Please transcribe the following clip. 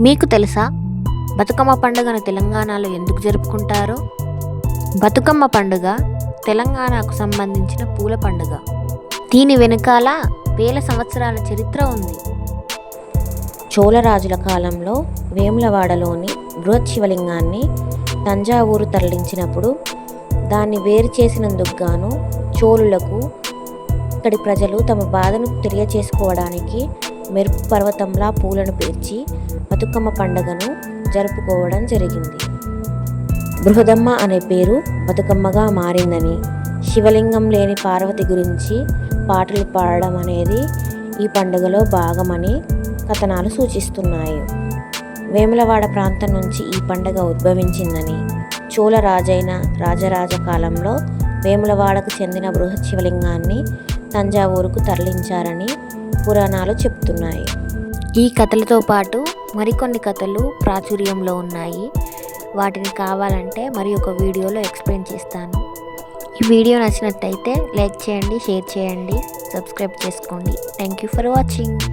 మీకు తెలుసా? బతుకమ్మ పండుగను తెలంగాణలో ఎందుకు జరుపుకుంటారో? బతుకమ్మ పండుగ తెలంగాణకు సంబంధించిన పూల పండుగ. దీని వెనుకాల వేల సంవత్సరాల చరిత్ర ఉంది. చోళరాజుల కాలంలో వేములవాడలోని బృహత్ శివలింగాన్ని తంజావూరు తరలించినప్పుడు దాన్ని వేరు చేసినందుకు గాను చోళులకు ఇక్కడి ప్రజలు తమ బాధను తెలియచేసుకోవడానికి మెరుపు పర్వతంలా పూలను పేర్చి బతుకమ్మ పండుగను జరుపుకోవడం జరిగింది. బృహదమ్మ అనే పేరు బతుకమ్మగా మారిందని శివలింగం లేని పార్వతి గురించి పాటలు పాడడం అనేది ఈ పండుగలో భాగమని కథనాలు సూచిస్తున్నాయి. వేములవాడ ప్రాంతం నుంచి ఈ పండుగ ఉద్భవించిందని చోళ రాజైన రాజరాజ కాలంలో వేములవాడకు చెందిన బృహత్ శివలింగాన్ని తంజావూరుకు తరలించారని పురాణాలు చెప్తున్నాయి. ఈ కథలతో పాటు మరికొన్ని కథలు ప్రాచుర్యంలో ఉన్నాయి. వాటిని కావాలంటే మరి ఒక వీడియోలో ఎక్స్ప్లెయిన్ చేస్తాను. ఈ వీడియో నచ్చినట్టయితే లైక్ చేయండి షేర్ చేయండి సబ్స్క్రైబ్ చేసుకోండి. Thank you for watching.